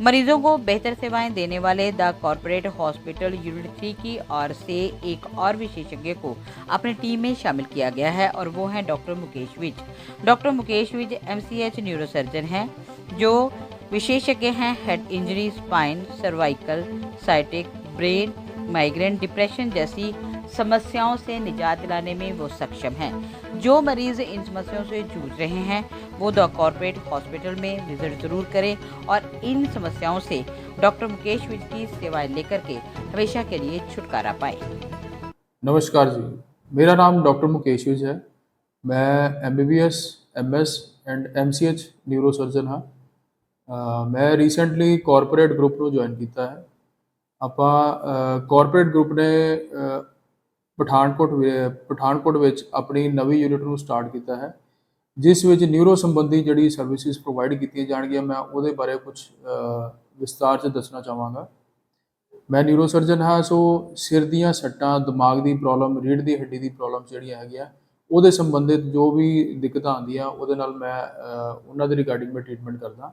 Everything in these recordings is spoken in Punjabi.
मरीजों को बेहतर सेवाएँ देने वाले the corporate hospital unit three की ओर से एक और विशेषज्ञ को अपनी टीम में शामिल किया गया है और वो हैं doctor Mukesh Vij. Doctor Mukesh Vij MCH neurosurgeon हैं, जो विशेषज्ञ हैं head injury spine cervical sciatic brain migraine depression जैसी समस्याओं से निजात दिलाने में वो सक्षम हैं जो मरीज इन समस्याओं से जूझ रहे हैं वो द कॉरपोरेट हॉस्पिटल में विजिट जरूर करें और इन समस्याओं से डॉक्टर मुकेश विज की सेवाएं लेकर के हमेशा के लिए छुटकारा पाएं नमस्कार जी मेरा नाम डॉक्टर मुकेश विज है मैं M B B S M S and M C H neuro surgeon ਹਾਂ ਅਹ ਮੈਂ ਰੀਸੈਂਟਲੀ ਕਾਰਪੋਰੇਟ ਗਰੁੱਪ ਨੂੰ ਜੁਆਇਨ ਕੀਤਾ ਹੈ ਆਪਾਂ ਕਾਰਪੋਰੇਟ ਗਰੁੱਪ ਨੇ ਅਹ, ਪਠਾਨਕੋਟ ਵਿ- ਪਠਾਨਕੋਟ ਵਿੱਚ ਆਪਣੀ ਨਵੀਂ ਯੂਨਿਟ ਨੂੰ ਸਟਾਰਟ ਕੀਤਾ ਹੈ, ਜਿਸ ਵਿੱਚ ਨਿਊਰੋ ਸੰਬੰਧੀ ਜਿਹੜੀ ਸਰਵਿਸਿਜ਼ ਪ੍ਰੋਵਾਈਡ ਕੀਤੀਆਂ ਜਾਣਗੀਆਂ, ਮੈਂ ਉਹਦੇ ਬਾਰੇ ਕੁਝ ਵਿਸਤਾਰ 'ਚ ਦੱਸਣਾ ਚਾਹਾਂਗਾ। ਮੈਂ ਨਿਊਰੋ ਸਰਜਨ ਹਾਂ, ਸੋ ਸਿਰ ਦੀਆਂ ਸੱਟਾਂ, ਦਿਮਾਗ ਦੀ ਪ੍ਰੋਬਲਮ ਰੀੜ੍ਹ ਦੀ ਹੱਡੀ ਦੀ ਪ੍ਰੋਬਲਮ ਜਿਹੜੀਆਂ ਹੈਗੀਆਂ, ਉਹਦੇ ਸੰਬੰਧਿਤ ਜੋ ਵੀ ਦਿੱਕਤਾਂ ਆਉਂਦੀਆਂ, ਉਹਦੇ ਨਾਲ ਮੈਂ ਉਹਨਾਂ ਦੇ ਰਿਗਾਰਡਿੰਗ ਮੈਂ ਟ੍ਰੀਟਮੈਂਟ ਕਰਦਾ।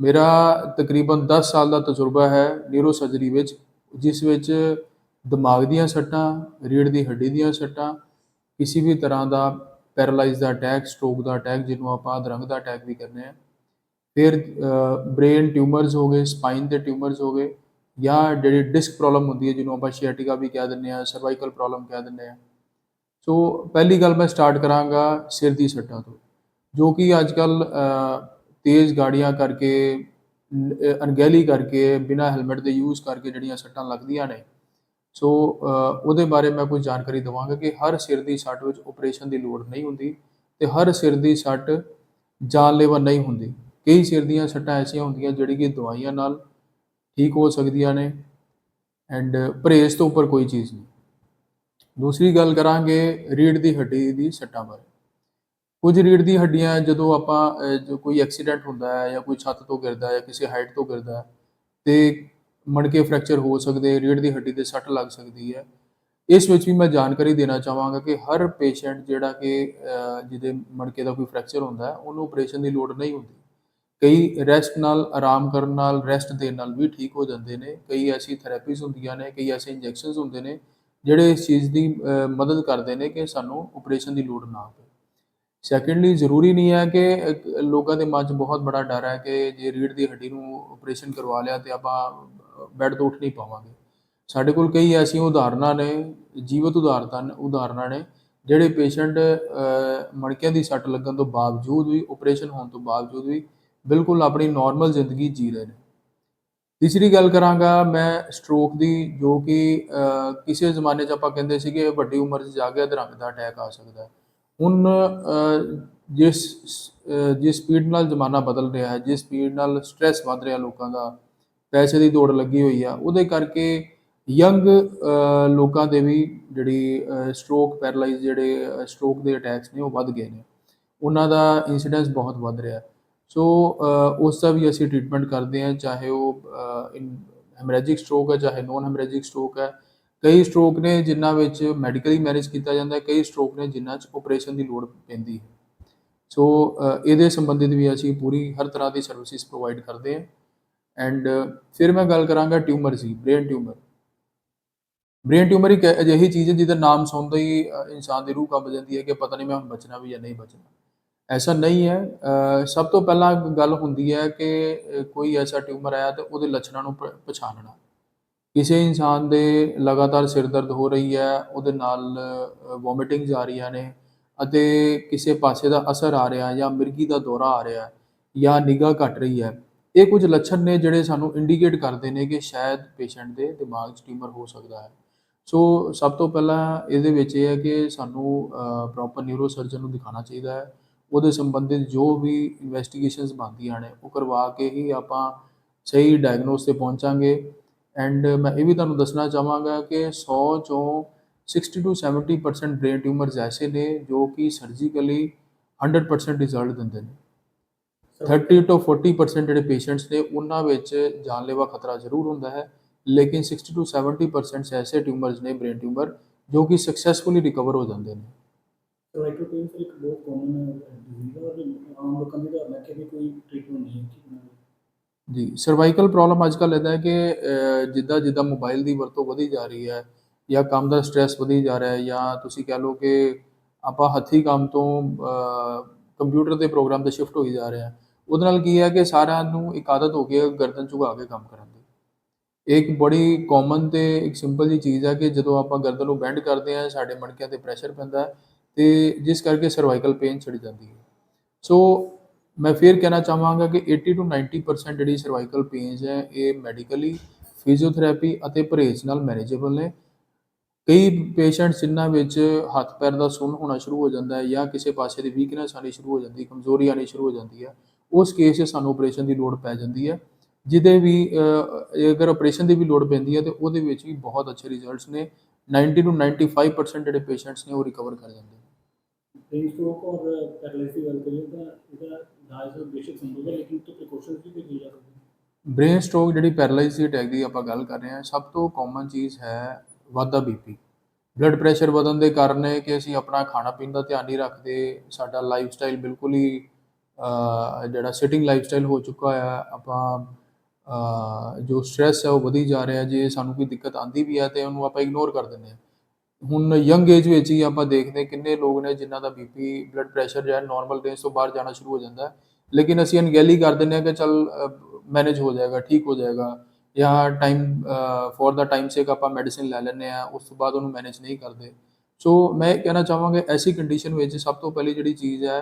ਮੇਰਾ ਤਕਰੀਬਨ 10 ਸਾਲ ਦਾ ਤਜਰਬਾ ਹੈ ਨਿਊਰੋ ਸਰਜਰੀ ਵਿੱਚ, ਜਿਸ ਵਿੱਚ ਦਿਮਾਗ ਦੀਆਂ ਸੱਟਾਂ, ਰੀੜ੍ਹ ਦੀ ਹੱਡੀ ਦੀਆਂ ਸੱਟਾਂ, ਕਿਸੇ ਵੀ ਤਰ੍ਹਾਂ ਦਾ ਪੈਰਾਲਾਈਜ਼ ਦਾ ਅਟੈਕ ਸਟ੍ਰੋਕ ਦਾ ਅਟੈਕ ਜਿਹਨੂੰ ਆਪਾਂ ਅਧਰੰਗ ਦਾ ਅਟੈਕ ਵੀ ਕਹਿੰਦੇ ਆ ਫਿਰ ਬ੍ਰੇਨ ਟਿਊਮਰਸ ਹੋ ਗਏ ਸਪਾਈਨ ਦੇ ਟਿਊਮਰਸ ਹੋ ਗਏ ਜਾਂ ਜਿਹੜੀ ਡਿਸਕ ਪ੍ਰੋਬਲਮ ਹੁੰਦੀ ਹੈ ਜਿਹਨੂੰ ਆਪਾਂ ਸ਼ਿਆਟਿਕਾ ਵੀ ਕਹਿ ਦਿੰਦੇ ਆ ਸਰਵਾਈਕਲ ਪ੍ਰੋਬਲਮ ਕਹਿ ਦਿੰਦੇ ਆ ਸੋ, ਪਹਿਲੀ ਗੱਲ ਮੈਂ ਸਟਾਰਟ ਕਰਾਂਗਾ ਸਿਰ ਦੀ ਸੱਟਾਂ ਤੋਂ, ਜੋ ਕਿ ਅੱਜ ਕੱਲ ਤੇਜ਼ ਗਾੜੀਆਂ ਕਰਕੇ ਅਣਗਹਿਲੀ ਕਰਕੇ ਬਿਨਾਂ ਹੈਲਮਟ ਦੇ ਯੂਜ਼ ਕਰਕੇ ਜਿਹੜੀਆਂ ਸੱਟਾਂ ਲੱਗਦੀਆਂ ਨੇ ਸੋ ਉਹਦੇ ਬਾਰੇ ਮੈਂ ਕੋਈ ਜਾਣਕਾਰੀ ਦਵਾਂਗਾ ਕਿ ਹਰ ਸਿਰ ਦੀ ਸੱਟ ਵਿੱਚ ਆਪਰੇਸ਼ਨ ਦੀ ਲੋੜ ਨਹੀਂ ਹੁੰਦੀ ਤੇ ਹਰ ਸਿਰ ਦੀ ਸੱਟ ਜਾਨਲੇਵਾ ਨਹੀਂ ਹੁੰਦੀ। ਕਈ ਸਿਰ ਦੀਆਂ ਸੱਟਾਂ ਐਸੀਆਂ ਹੁੰਦੀਆਂ ਜਿਹੜੀ ਕਿ ਦਵਾਈਆਂ ਨਾਲ ਠੀਕ ਹੋ ਸਕਦੀਆਂ ਨੇ ਐਂਡ ਪਰਹੇਜ਼ ਤੋਂ ਉੱਪਰ ਕੋਈ ਚੀਜ਼ ਨਹੀਂ। ਦੂਸਰੀ ਗੱਲ ਕਰਾਂਗੇ ਰੀੜ੍ਹ ਦੀ ਹੱਡੀ ਦੀ ਸੱਟਾਂ ਬਾਰੇ। ਕੁਝ ਰੀੜ੍ਹ ਦੀ ਹੱਡੀਆਂ ਜਦੋਂ ਆਪਾਂ ਜੋ ਕੋਈ ਐਕਸੀਡੈਂਟ ਹੁੰਦਾ ਹੈ ਜਾਂ ਕੋਈ ਛੱਤ ਤੋਂ ਗਿਰਦਾ ਹੈ ਜਾਂ ਕਿਸੇ ਹਾਈਟ ਤੋਂ ਗਿਰਦਾ ਹੈ ਤੇ ਮਣਕੇ ਫ੍ਰੈਕਚਰ ਹੋ ਸਕਦੇ ਰੀੜ੍ਹ ਦੀ ਹੱਡੀ ਤੇ ਸੱਟ ਲੱਗ ਸਕਦੀ ਹੈ। ਇਸ ਵਿੱਚ ਵੀ ਮੈਂ ਜਾਣਕਾਰੀ ਦੇਣਾ ਚਾਹਾਂਗਾ ਕਿ ਹਰ ਪੇਸ਼ੈਂਟ ਜਿਹੜਾ ਕਿ ਜਿਹਦੇ ਮਣਕੇ ਦਾ ਕੋਈ ਫ੍ਰੈਕਚਰ ਹੁੰਦਾ ਹੈ, ਉਹਨੂੰ ਆਪਰੇਸ਼ਨ ਦੀ ਲੋੜ ਨਹੀਂ ਹੁੰਦੀ। ਕਈ ਰੈਸਟ ਨਾਲ, ਆਰਾਮ ਕਰਨ ਨਾਲ ਰੈਸਟ ਦੇਣ ਨਾਲ ਵੀ ਠੀਕ ਹੋ ਜਾਂਦੇ ਨੇ। ਕਈ ਐਸੀ ਥੈਰੇਪੀਜ਼ ਹੁੰਦੀਆਂ ਨੇ, ਕਈ ਐਸੇ ਇੰਜੈਕਸ਼ਨਸ ਹੁੰਦੇ ਨੇ, ਜਿਹੜੇ ਇਸ ਚੀਜ਼ ਦੀ ਮਦਦ ਕਰਦੇ ਨੇ ਕਿ ਸਾਨੂੰ ਆਪਰੇਸ਼ਨ ਦੀ ਲੋੜ ਨਾ ਪਵੇ। ਸੈਕੰਡਲੀ ਜ਼ਰੂਰੀ ਨਹੀਂ ਹੈ ਕਿ ਲੋਕਾਂ ਦੇ ਮਨ 'ਚ ਬਹੁਤ ਬੜਾ ਡਰ ਹੈ ਕਿ ਜੇ ਰੀੜ੍ਹ ਦੀ ਹੱਡੀ ਨੂੰ ਆਪਰੇਸ਼ਨ ਕਰਵਾ ਲਿਆ ਤੇ ਆਪਾਂ ਬੈੱਡ ਤੋਂ ਉੱਠ ਨਹੀਂ ਪਾਵਾਂਗੇ। ਸਾਡੇ ਕੋਲ ਕਈ ਐਸੀਆਂ ਉਦਾਹਰਨਾਂ ਨੇ, ਜੀਵਤ ਉਦਾਹਰਨਾਂ ਉਦਾਹਰਨਾਂ ਨੇ, ਜਿਹੜੇ ਪੇਸ਼ੈਂਟ ਮਣਕਿਆਂ ਦੀ ਸੱਟ ਲੱਗਣ ਤੋਂ ਬਾਵਜੂਦ ਵੀ ਆਪਰੇਸ਼ਨ ਹੋਣ ਤੋਂ ਬਾਵਜੂਦ ਵੀ ਬਿਲਕੁਲ ਆਪਣੀ ਨਾਰਮਲ ਜ਼ਿੰਦਗੀ ਜੀ ਰਹੇ ਨੇ। ਤੀਸਰੀ ਗੱਲ ਕਰਾਂਗਾ, ਮੈਂ ਸਟ੍ਰੋਕ ਦੀ, ਜੋ ਕਿ ਕਿਸੇ ਜ਼ਮਾਨੇ 'ਚ ਆਪਾਂ ਕਹਿੰਦੇ ਸੀਗੇ, ਵੱਡੀ ਉਮਰ 'ਚ ਜਾ ਕੇ ਅਧਰੰਗ ਦਾ ਅਟੈਕ ਆ ਸਕਦਾ ਹੈ। ਹੁਣ ਜਿਸ ਜਿਸ ਸਪੀਡ ਨਾਲ ਜ਼ਮਾਨਾ ਬਦਲ ਰਿਹਾ ਹੈ, ਜਿਸ ਸਪੀਡ ਨਾਲ ਸਟ੍ਰੈਸ ਵੱਧ ਰਿਹਾ ਲੋਕਾਂ ਦਾ ਪੈਸੇ ਦੀ ਦੌੜ ਲੱਗੀ ਹੋਈ ਆ। ਉਹਦੇ ਕਰਕੇ ਯੰਗ ਲੋਕਾਂ ਦੇ ਵੀ ਜਿਹੜੀ ਸਟ੍ਰੋਕ ਪੈਰਾਲਾਈਜ਼ ਜਿਹੜੇ ਸਟ੍ਰੋਕ ਦੇ ਅਟੈਕਸ ਨੇ ਉਹ ਵੱਧ ਗਏ ਨੇ। ਉਹਨਾਂ ਦਾ ਇਨਸੀਡੈਂਸ ਬਹੁਤ ਵੱਧ ਰਿਹਾ। ਸੋ ਉਸ ਦਾ ਵੀ ਅਸੀਂ ਟ੍ਰੀਟਮੈਂਟ ਕਰਦੇ ਹਾਂ, ਚਾਹੇ ਉਹ ਹੈਮਰੇਜਿਕ ਸਟ੍ਰੋਕ ਹੈ, ਚਾਹੇ ਨੋਨ ਹੈਮਰੇਜਿਕ ਸਟ੍ਰੋਕ ਹੈ। ਕਈ ਸਟ੍ਰੋਕ ਨੇ ਜਿਨ੍ਹਾਂ ਵਿੱਚ ਮੈਡੀਕਲੀ ਮੈਨੇਜ ਕੀਤਾ ਜਾਂਦਾ ਹੈ, ਕਈ ਸਟ੍ਰੋਕ ਨੇ ਜਿਨ੍ਹਾਂ 'ਚ ਆਪਰੇਸ਼ਨ ਦੀ ਲੋੜ ਪੈਂਦੀ ਹੈ। ਸੋ ਇਹਦੇ ਸੰਬੰਧਿਤ ਵੀ ਅਸੀਂ ਪੂਰੀ ਹਰ ਤਰ੍ਹਾਂ ਦੀ ਸਰਵਿਸਿਜ਼ ਪ੍ਰੋਵਾਈਡ ਕਰਦੇ ਹਾਂ। ਐਂਡ uh, ਫਿਰ ਮੈਂ ਗੱਲ ਕਰਾਂਗਾ ਟਿਊਮਰ ਦੀ ਬ੍ਰੇਨ ਟਿਊਮਰ। ਬ੍ਰੇਨ ਟਿਊਮਰ ਇੱਕ ਅਜਿਹੀ ਚੀਜ਼ ਹੈ ਜਿਹਦਾ ਨਾਮ ਸੁਣਦੇ ਹੀ ਇਨਸਾਨ ਦੀ ਰੂਹ ਕੰਬ ਜਾਂਦੀ ਹੈ ਕਿ ਪਤਾ ਨਹੀਂ ਮੈਂ ਹੁਣ ਬਚਣਾ ਵੀ ਜਾਂ ਨਹੀਂ ਬਚਣਾ। ਐਸਾ ਨਹੀਂ ਹੈ ਸਭ ਤੋਂ ਪਹਿਲਾਂ ਗੱਲ ਹੁੰਦੀ ਹੈ ਕਿ ਕੋਈ ਐਸਾ ਟਿਊਮਰ ਆਇਆ ਤੇ ਉਹਦੇ ਲੱਛਣਾਂ ਨੂੰ ਪਛਾਣਨਾ। ਕਿਸੇ ਇਨਸਾਨ ਦੇ ਲਗਾਤਾਰ ਸਿਰ ਦਰਦ ਹੋ ਰਹੀ ਹੈ, ਉਹਦੇ ਨਾਲ ਵੋਮਿਟਿੰਗਸ ਆ ਰਹੀਆਂ ਨੇ ਅਤੇ ਕਿਸੇ ਪਾਸੇ ਦਾ ਅਸਰ ਆ ਰਿਹਾ ਜਾਂ ਮਿਰਗੀ ਦਾ ਦੌਰਾ ਆ ਰਿਹਾ ਜਾਂ ਨਿਗਾਹ ਘਟ ਰਹੀ ਹੈ ਇਹ ਕੁਝ ਲੱਛਣ ਨੇ ਜਿਹੜੇ ਸਾਨੂੰ ਇੰਡੀਕੇਟ ਕਰਦੇ ਨੇ ਕਿ ਸ਼ਾਇਦ ਪੇਸ਼ੈਂਟ ਦੇ ਦਿਮਾਗ 'ਚ ਟਿਊਮਰ ਹੋ ਸਕਦਾ ਹੈ। ਸੋ ਸਭ ਤੋਂ ਪਹਿਲਾਂ ਇਹਦੇ ਵਿੱਚ ਇਹ ਹੈ ਕਿ ਸਾਨੂੰ ਪ੍ਰੋਪਰ ਨਿਊਰੋ ਸਰਜਨ ਨੂੰ ਦਿਖਾਉਣਾ ਚਾਹੀਦਾ ਹੈ। ਉਹਦੇ ਸੰਬੰਧਿਤ ਜੋ ਵੀ ਇਨਵੈਸਟੀਗੇਸ਼ਨਸ ਬਣਦੀਆਂ ਨੇ, ਉਹ ਕਰਵਾ ਕੇ ਹੀ ਆਪਾਂ ਸਹੀ ਡਾਇਗਨੋਸ ਤੇ ਪਹੁੰਚਾਂਗੇ। ਐਂਡ ਮੈਂ ਇਹ ਵੀ ਤੁਹਾਨੂੰ ਦੱਸਣਾ ਚਾਹਾਂਗਾ ਕਿ 100 ਚੋਂ 60 to 70% ਬ੍ਰੇਨ ਟਿਊਮਰਸ ਐਸੇ ਨੇ ਜੋ ਕਿ ਸਰਜੀਕਲੀ 100% ਰਿਜ਼ਲਟ ਦਿੰਦੇ ਨੇ। 30 ਤੋਂ 40% ਜਿਹੜੇ ਪੇਸ਼ੈਂਟਸ ਨੇ ਉਹਨਾਂ ਵਿੱਚ ਜਾਨਲੇਵਾ ਖਤਰਾ ਜ਼ਰੂਰ ਹੁੰਦਾ ਹੈ। ਲੇਕਿਨ 60 ਤੋਂ 70% ਐਸੇ ਟਿਊਮਰਸ ਨੇ ਬ੍ਰੇਨ ਟਿਊਮਰ ਜੋ ਕਿ ਸਕਸੈਸਫੁਲੀ ਰਿਕਵਰ ਹੋ ਜਾਂਦੇ ਨੇ। ਸਰਵਾਈਕਲ ਕੈਂਸਰ ਇੱਕ ਬਹੁਤ ਕਾਮਨ ਡਿਜ਼ੀਜ਼ ਹੈ ਔਰ ਆਮ ਲੋਕਾਂ ਦੀ ਧਾਰਨਾ ਕਿ ਇਹਦੀ ਕੋਈ ਟ੍ਰੀਟਮੈਂਟ ਨਹੀਂ ਹੈ ਕਿ ਇਹਨਾਂ ਦੀ ਜੀ ਸਰਵਾਈਕਲ ਪ੍ਰੋਬਲਮ ਅੱਜ ਕੱਲ੍ਹ ਇਹਦਾ ਹੈ ਕਿ ਜਿੱਦਾਂ ਜਿੱਦਾਂ ਮੋਬਾਈਲ ਦੀ ਵਰਤੋਂ ਵਧੀ ਜਾ ਰਹੀ ਹੈ ਜਾਂ ਕੰਮ ਦਾ ਸਟ੍ਰੈਸ ਵਧੀ ਜਾ ਰਿਹਾ ਹੈ ਜਾਂ ਤੁਸੀਂ ਕਹਿ ਲਓ ਕਿ ਆਪਾਂ ਹੱਥੀਂ ਕੰਮ ਤੋਂ ਕੰਪਿਊਟਰ ਦੇ ਪ੍ਰੋਗਰਾਮ ਤੇ ਸ਼ਿਫਟ ਹੋਈ ਜਾ ਰਹੇ ਹਾਂ ਉਹਦੇ ਨਾਲ ਕੀ ਹੈ ਕਿ ਸਾਰਿਆਂ ਨੂੰ ਇੱਕ ਆਦਤ ਹੋ ਗਈ ਹੈ ਗਰਦਨ ਝੁਕਾ ਕੇ ਕੰਮ ਕਰਨ ਦੀ। ਇਹ ਇੱਕ ਬੜੀ ਕਾਮਨ ਤੇ ਇੱਕ ਸਿੰਪਲ ਜੀ ਚੀਜ਼ ਹੈ ਕਿ ਜਦੋਂ ਆਪਾਂ ਗਰਦਨ ਨੂੰ ਬੈਂਡ ਕਰਦੇ ਹਾਂ, ਸਾਡੇ ਮਣਕਿਆਂ ਤੇ ਪ੍ਰੈਸ਼ਰ ਪੈਂਦਾ ਹੈ ਤੇ ਜਿਸ ਕਰਕੇ ਸਰਵਾਈਕਲ ਪੇਨ ਛਿੜ ਜਾਂਦੀ ਹੈ। ਸੋ ਮੈਂ ਫਿਰ ਕਹਿਣਾ ਚਾਹਾਂਗਾ ਕਿ 80 ਤੋਂ 90% ਜਿਹੜੀ ਸਰਵਾਈਕਲ ਪੇਨਸ ਹੈ, ਇਹ ਮੈਡੀਕਲੀ ਫਿਜ਼ੀਓਥੈਰੇਪੀ ਅਤੇ ਪਰਹੇਜ਼ ਨਾਲ ਮੈਨੇਜੇਬਲ ਨੇ। ਕਈ ਪੇਸ਼ੈਂਟਸ ਜਿਨ੍ਹਾਂ ਵਿੱਚ ਹੱਥ ਪੈਰ ਦਾ ਸੁੰਨ ਹੋਣਾ ਸ਼ੁਰੂ ਹੋ ਜਾਂਦਾ ਹੈ ਜਾਂ ਕਿਸੇ ਪਾਸੇ ਦੀ ਵੀਕਨੈਸ ਆਣੀ ਸ਼ੁਰੂ ਹੋ ਜਾਂਦੀ ਕਮਜ਼ੋਰੀ ਆਣੀ ਸ਼ੁਰੂ ਹੋ ਜਾਂਦੀ ਹੈ ਉਸ ਕੇਸ 'ਚ ਸਾਨੂੰ ਆਪਰੇਸ਼ਨ ਦੀ ਲੋੜ ਪੈ ਜਾਂਦੀ ਹੈ ਜਿਹਦੇ ਵੀ ਅਹ, ਅਗਰ ਆਪਰੇਸ਼ਨ ਦੀ ਵੀ ਲੋੜ ਪੈਂਦੀ ਹੈ ਤੇ ਉਹਦੇ ਵਿੱਚ ਵੀ ਬਹੁਤ ਅੱਛੇ ਰਿਜ਼ਲਟਸ ਨੇ 90 ਤੋਂ 95% ਜਿਹੜੇ ਪੇਸ਼ੈਂਟਸ ਨੇ ਉਹ ਰਿਕਵਰ ਕਰ ਜਾਂਦੇ ਨੇ ब्रेन स्ट्रोक और पैरालिसिस की गल करिए तो ਇਹਦਾ ਇਲਾਜ ਬੇਸ਼ੱਕ ਸੰਭਵ ਹੈ ਲੇਕਿਨ ਤੋਂ ਪ੍ਰੀਕਾਸ਼ਨਸ ਵੀ ਕੋਈ ਜਾ ਸਕਦੇ ਬ੍ਰੇਨ ਸਟ੍ਰੋਕ ਜਿਹੜੀ ਪੈਰਾਲਾਈਸਿਸ ਅਟੈਕ ਦੀ ਆਪਾਂ ਗੱਲ ਕਰ ਰਹੇ ਹਾਂ ਸਭ ਤੋਂ ਕਾਮਨ ਚੀਜ਼ ਹੈ ਵਾਧਾ ਬੀਪੀ ਬਲੱਡ ਪ੍ਰੈਸ਼ਰ ਵਧਣ ਦੇ ਕਾਰਨ ਹੈ ਕਿ ਅਸੀਂ ਆਪਣਾ ਖਾਣਾ ਪੀਣ ਦਾ ਧਿਆਨ ਨਹੀਂ ਰੱਖਦੇ ਸਾਡਾ ਲਾਈਫ ਸਟਾਈਲ ਬਿਲਕੁਲ ਹੀ ਅਹ, ਜਿਹੜਾ ਸਿਟਿੰਗ ਲਾਈਫ ਸਟਾਈਲ ਹੋ ਚੁੱਕਾ ਆ, ਆਪਾਂ ਜੋ ਸਟ੍ਰੈਸ ਹੈ ਉਹ ਵਧੀ ਜਾ ਰਿਹਾ, ਜੇ ਸਾਨੂੰ ਕੋਈ ਦਿੱਕਤ ਆਂਦੀ ਵੀ ਹੈ ਤੇ ਉਹਨੂੰ ਆਪਾਂ ਇਗਨੋਰ ਕਰ ਦਿੰਦੇ ਹਾਂ ਹੁਣ ਯੰਗ ਏਜ ਵਿੱਚ ਹੀ ਆਪਾਂ ਦੇਖਦੇ ਕਿੰਨੇ ਲੋਕ ਨੇ ਜਿਨ੍ਹਾਂ ਦਾ ਬੀਪੀ ਬਲੱਡ ਪ੍ਰੈਸ਼ਰ ਜਿਹੜਾ ਨਾਰਮਲ ਰੇਂਜ ਤੋਂ ਬਾਹਰ ਜਾਣਾ ਸ਼ੁਰੂ ਹੋ ਜਾਂਦਾ ਲੇਕਿਨ ਅਸੀਂ ਅਣਗਹਿਲੀ ਕਰ ਦਿੰਦੇ ਹਾਂ ਕਿ ਚੱਲ ਮੈਨੇਜ ਹੋ ਜਾਏਗਾ, ਠੀਕ ਹੋ ਜਾਏਗਾ ਜਾਂ ਟਾਈਮ ਫॉर ਦਾ ਟਾਈਮ ਸੇਕ ਆਪਾਂ ਮੈਡੀਸਿਨ ਲੈ ਲੈਂਦੇ ਆ ਉਸ ਤੋਂ ਬਾਅਦ ਉਹਨੂੰ ਮੈਨੇਜ ਨਹੀਂ ਕਰਦੇ। ਸੋ ਮੈਂ ਇਹ ਕਹਿਣਾ ਚਾਹਾਂਗਾ ਐਸੀ ਕੰਡੀਸ਼ਨ ਵਿੱਚ ਸਭ ਤੋਂ ਪਹਿਲੀ ਜਿਹੜੀ ਚੀਜ਼ ਹੈ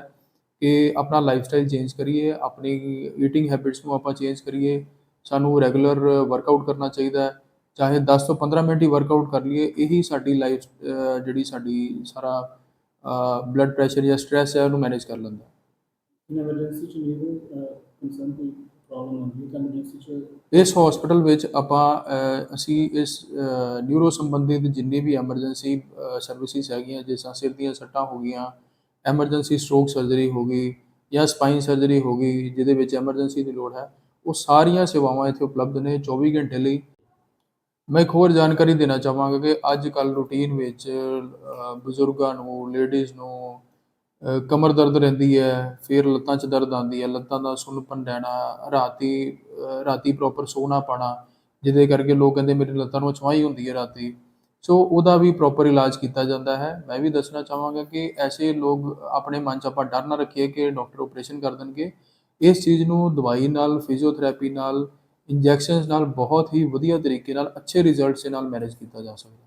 ਕਿ ਆਪਣਾ ਲਾਈਫ ਸਟਾਈਲ ਚੇਂਜ ਕਰੀਏ ਆਪਣੀ ਈਟਿੰਗ ਹੈਬਿਟਸ ਨੂੰ ਆਪਾਂ ਚੇਂਜ ਕਰੀਏ ਸਾਨੂੰ ਰੈਗੂਲਰ ਵਰਕਆਊਟ ਕਰਨਾ ਚਾਹੀਦਾ ਹੈ ਚਾਹੇ 10 ਤੋਂ 15 ਮਿੰਟ ਹੀ ਵਰਕਆਊਟ ਕਰ ਲਈਏ ਇਹੀ ਸਾਡੀ ਲਾਈਫ ਜਿਹੜੀ ਸਾਡੀ ਸਾਰਾ ਬਲੱਡ ਪ੍ਰੈਸ਼ਰ ਜਾਂ ਸਟ੍ਰੈਸ ਹੈ ਉਹਨੂੰ ਮੈਨੇਜ ਕਰ ਲੈਂਦਾ ਹੈ। ਇਨ ਐਮਰਜੈਂਸੀ ਚ ਨਹੀਂ ਕੰਸਰਨ ਕੋਈ ਪ੍ਰੋਬਲਮ ਹੁੰਦੀ ਹੈ ਤਾਂ ਐਮਰਜੈਂਸੀ ਚ? ਇਸ ਹਸਪੀਟਲ ਵਿੱਚ ਆਪਾਂ ਅਸੀਂ ਇਸ ਨਿਊਰੋ ਸੰਬੰਧਿਤ ਜਿੰਨੀ ਵੀ ਐਮਰਜੈਂਸੀ ਸਰਵਿਸਿਜ਼ ਹੈਗੀਆਂ ਜਿਸ ਤਰ੍ਹਾਂ ਸਿਰ ਦੀਆਂ ਸੱਟਾਂ ਹੋ ਗਈਆਂ ਐਮਰਜੈਂਸੀ ਸਟ੍ਰੋਕ ਸਰਜਰੀ ਹੋ ਗਈ ਜਾਂ ਸਪਾਈਨ ਸਰਜਰੀ ਹੋ ਗਈ, ਜਿਹਦੇ ਵਿੱਚ ਐਮਰਜੈਂਸੀ ਦੀ ਲੋੜ ਹੈ, ਉਹ ਸਾਰੀਆਂ ਸੇਵਾਵਾਂ ਇੱਥੇ ਉਪਲਬਧ ਨੇ 24 ਘੰਟੇ ਲਈ। ਮੈਂ ਇੱਕ ਹੋਰ ਜਾਣਕਾਰੀ ਦੇਣਾ ਚਾਹਾਂਗਾ ਕਿ ਅੱਜ ਕੱਲ ਰੂਟੀਨ ਵਿੱਚ ਬਜ਼ੁਰਗਾਂ ਨੂੰ ਲੇਡੀਜ਼ ਨੂੰ ਕਮਰ ਦਰਦ ਰਹਿੰਦੀ ਹੈ, ਫਿਰ ਲੱਤਾਂ 'ਚ ਦਰਦ ਆਉਂਦੀ ਹੈ, ਲੱਤਾਂ ਦਾ ਸੁੰਨਪਨ ਰਹਿਣਾ, ਰਾਤੀ ਰਾਤੀ ਪ੍ਰੋਪਰ ਸੋ ਨਾ ਪਾਣਾ, ਜਿਹਦੇ ਕਰਕੇ ਲੋਕ ਕਹਿੰਦੇ ਮੇਰੀ ਲੱਤਾਂ ਨੂੰ ਅਛਵਾਈ ਹੁੰਦੀ ਹੈ ਰਾਤੀ। ਸੋ ਉਹਦਾ ਵੀ ਪ੍ਰੋਪਰ ਇਲਾਜ ਕੀਤਾ ਜਾਂਦਾ ਹੈ ਮੈਂ ਵੀ ਦੱਸਣਾ ਚਾਹਾਂਗਾ ਕਿ ਐਸੇ ਲੋਕ ਆਪਣੇ ਮਨ 'ਚ ਆਪਾਂ ਡਰ ਨਾ ਰੱਖੀਏ ਕਿ ਡਾਕਟਰ ਆਪਰੇਸ਼ਨ ਕਰ ਦੇਣਗੇ ਇਸ ਚੀਜ਼ ਨੂੰ ਦਵਾਈ ਨਾਲ ਫਿਜ਼ੀਓਥੈਰੇਪੀ ਨਾਲ ਇੰਜੈਕਸ਼ਨਸ ਨਾਲ ਬਹੁਤ ਹੀ ਵਧੀਆ ਤਰੀਕੇ ਨਾਲ ਅੱਛੇ ਰਿਜ਼ਲਟਸ ਦੇ ਨਾਲ ਮੈਨੇਜ ਕੀਤਾ ਜਾ ਸਕਦਾ ਹੈ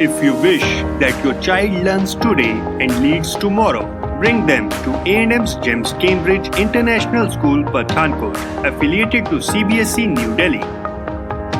If you wish that your child learns today and leads tomorrow, bring them to A&M's GEMS Cambridge International School, Pathankot, affiliated to CBSE E New Delhi.